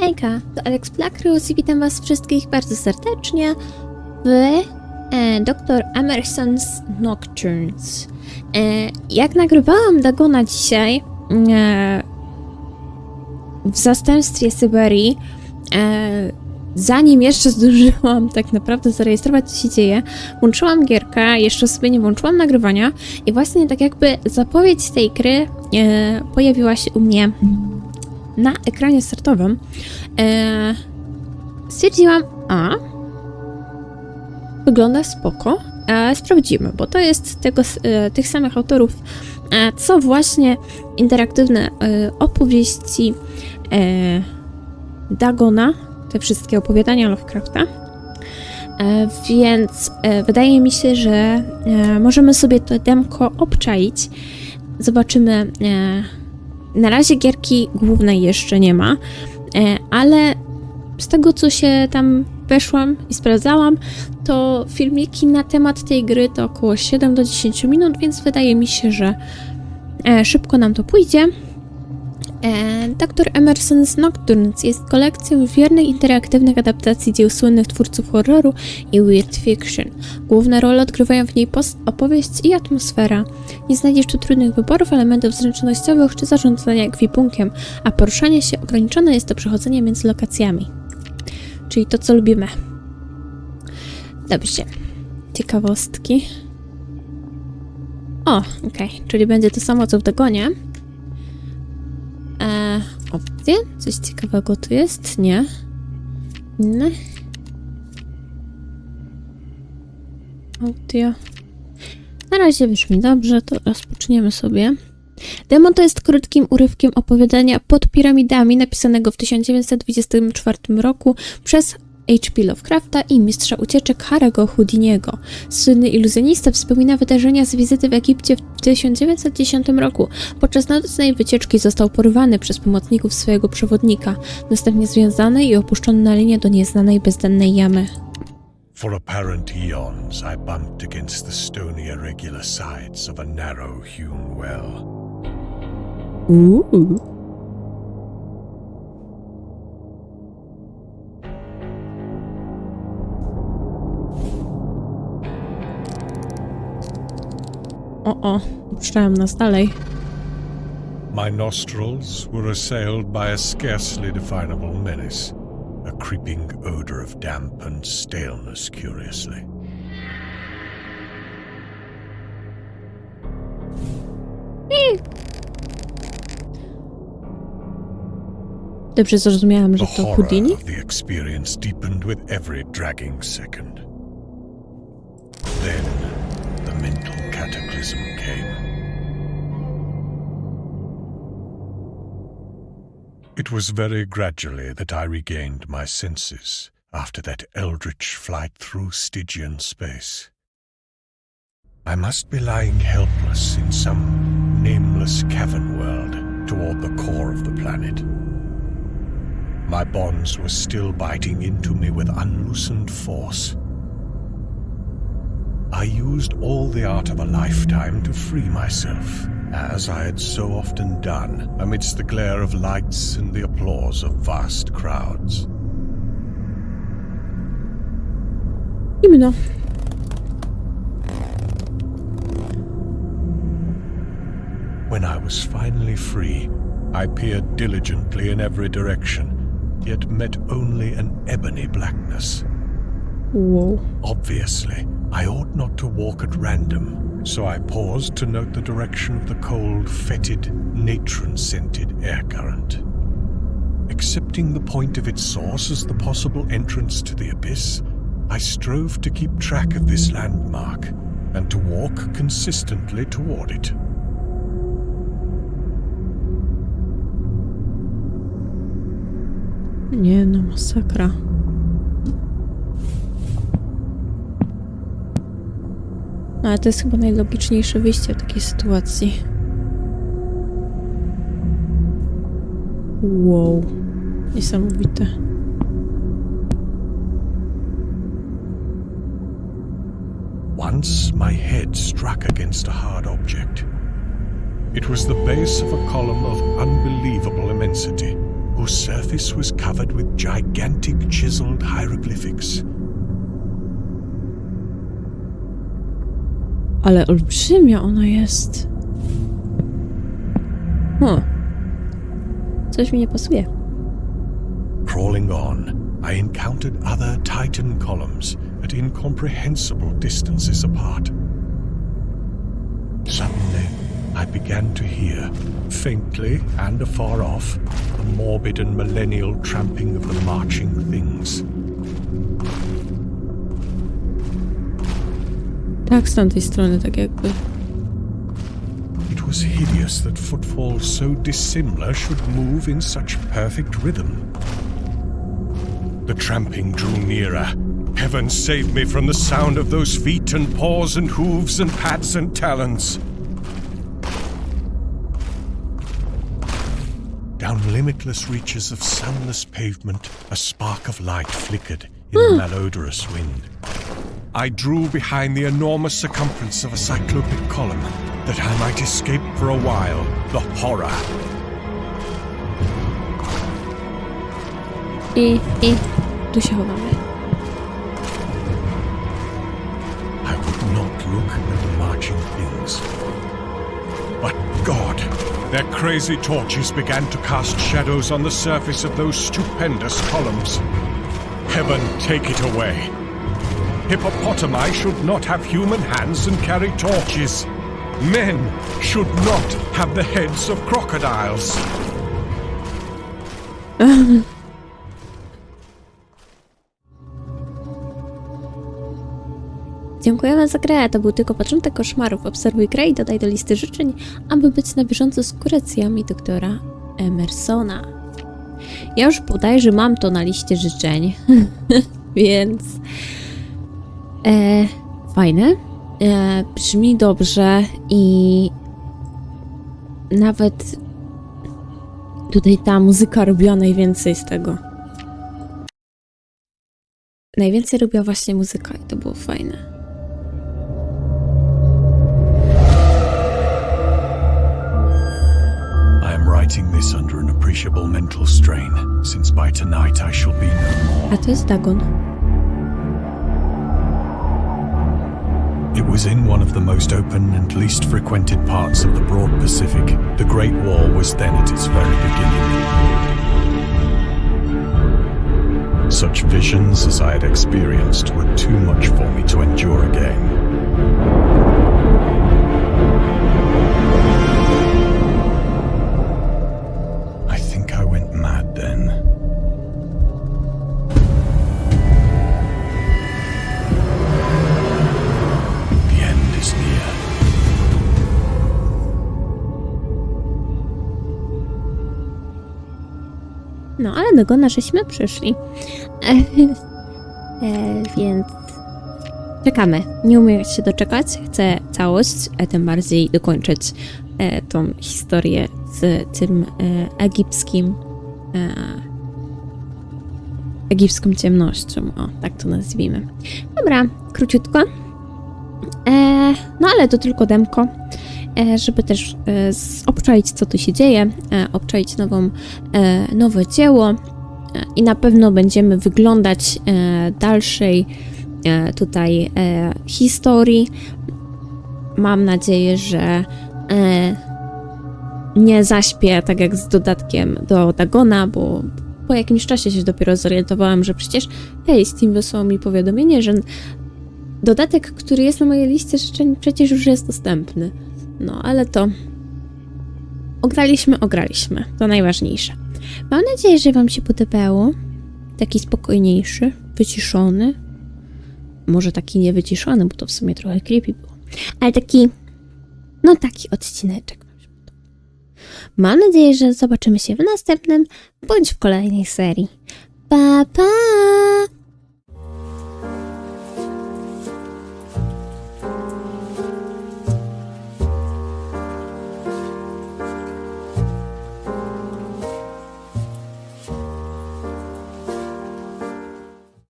Hejka, to Alex Blackrose i witam was wszystkich bardzo serdecznie w e, Dr. Emerson's Nocturnes. E, jak nagrywałam Dagona dzisiaj e, w zastępstwie Syberii, e, zanim jeszcze zdążyłam tak naprawdę zarejestrować, co się dzieje, włączyłam gierkę, jeszcze sobie nie włączyłam nagrywania i właśnie tak jakby zapowiedź tej gry e, pojawiła się u mnie na ekranie startowym. E, stwierdziłam, a wygląda spoko, e, sprawdzimy, bo to jest tego, e, tych samych autorów, e, co właśnie interaktywne e, opowieści e, Dagona, te wszystkie opowiadania Lovecrafta. E, więc e, wydaje mi się, że e, możemy sobie to demko obczaić. Zobaczymy. E, na razie gierki głównej jeszcze nie ma, e, ale z tego co się tam weszłam i sprawdzałam, to filmiki na temat tej gry to około 7 do 10 minut, więc wydaje mi się, że e, szybko nam to pójdzie. E, Dr. Emerson's Nocturnes jest kolekcją wiernych interaktywnych adaptacji dzieł słynnych twórców horroru i weird fiction. Główne role odgrywają w niej post opowieść i atmosfera. Nie znajdziesz tu trudnych wyborów, elementów zręcznościowych czy zarządzania ekwipunkiem, a poruszanie się ograniczone jest do przechodzenia między lokacjami. Czyli to, co lubimy. Dobrze. Ciekawostki. O, okej. Czyli będzie to samo, co w Dagonie. Opcje? Coś ciekawego tu jest? Nie. Inne? Audio. Na razie brzmi dobrze, to rozpoczniemy sobie. Demon to jest krótkim urywkiem opowiadania pod piramidami napisanego w 1924 roku przez H.P. Lovecrafta i mistrza ucieczek Harego Houdiniego. Słynny iluzjonista wspomina wydarzenia z wizyty w Egipcie w 1910 roku. Podczas nocnej wycieczki został porwany przez pomocników swojego przewodnika, następnie związany i opuszczony na linię do nieznanej bezdennej jamy. For apparent eons, I bumped against the stony, irregular sides of a narrow hewn well. Uuu. O, o, puszczałem nas dalej. My nostrils were assailed by a scarcely definable menace, a creeping odor of damp and staleness, curiously. Hmm. Dobrze zrozumiałam, że The to horror Houdini? of the experience deepened with every dragging second. Cataclysm came. It was very gradually that I regained my senses after that eldritch flight through Stygian space. I must be lying helpless in some nameless cavern world toward the core of the planet. My bonds were still biting into me with unloosened force. I used all the art of a lifetime to free myself, as I had so often done amidst the glare of lights and the applause of vast crowds. Zimno. When I was finally free, I peered diligently in every direction, yet met only an ebony blackness. Wow. Obviously, I ought not to walk at random, so I paused to note the direction of the cold, fetid, natron-scented air current. Accepting the point of its source as the possible entrance to the abyss, I strove to keep track of this landmark and to walk consistently toward it. Nie no, masakra. Ale to jest chyba najlogiczniejsze wyjście w takiej sytuacji. Wow. Niesamowite. Once my head struck against a hard object. It was the base of a column of unbelievable immensity, whose surface was covered with gigantic chiseled hieroglyphics. Ale olbrzymia ona jest. O. Coś mi nie pasuje. Crawling on, I encountered other Titan columns at incomprehensible distances apart. Suddenly, I began to hear, faintly and afar off, the morbid and millennial tramping of the marching things. Tak, z tamtej strony, tak jakby. It was hideous that footfalls so dissimilar should move in such perfect rhythm. The tramping drew nearer. Heaven save me from the sound of those feet and paws and hooves and pads and talons. Down limitless reaches of sunless pavement, a spark of light flickered in the malodorous wind. I drew behind the enormous circumference of a cyclopic column that I might escape for a while the horror. I, i, tu się chowamy. I would not look at the marching things. But God, their crazy torches began to cast shadows on the surface of those stupendous columns. Heaven take it away. Hippopotami should not have human hands and carry torches. Men should not have the heads of crocodiles. Dziękujemy za grę. To był tylko początek koszmarów. Obserwuj grę i dodaj do listy życzeń, aby być na bieżąco z kuracjami doktora Emersona. Ja już bodajże mam to na liście życzeń, więc e, fajne. E, brzmi dobrze i nawet tutaj ta muzyka robiła najwięcej z tego. Najwięcej robiła właśnie muzyka i to było fajne. I am writing this It was in one of the most open and least frequented parts of the broad Pacific. The Great War was then at its very beginning. Such visions as I had experienced were too much for me to endure again. Dagona żeśmy przyszli. e, więc czekamy. Nie umiem się doczekać. Chcę całość, a tym bardziej dokończyć e, tą historię z tym e, egipskim e, egipską ciemnością. O, tak to nazwijmy. Dobra, króciutko. E, no ale to tylko demko, żeby też e, obczaić, co tu się dzieje, e, obczaić nową, e, nowe dzieło e, i na pewno będziemy wyglądać e, dalszej e, tutaj e, historii. Mam nadzieję, że e, nie zaśpię tak jak z dodatkiem do Dagona, bo po jakimś czasie się dopiero zorientowałam, że przecież hej, Steam wysłał mi powiadomienie, że dodatek, który jest na mojej liście życzeń, przecież już jest dostępny. No, ale to. Ograliśmy, ograliśmy. To najważniejsze. Mam nadzieję, że Wam się podobało. Taki spokojniejszy, wyciszony. Może taki niewyciszony, bo to w sumie trochę creepy było. Ale taki. No, taki odcineczek. Mam nadzieję, że zobaczymy się w następnym bądź w kolejnej serii. Pa, pa!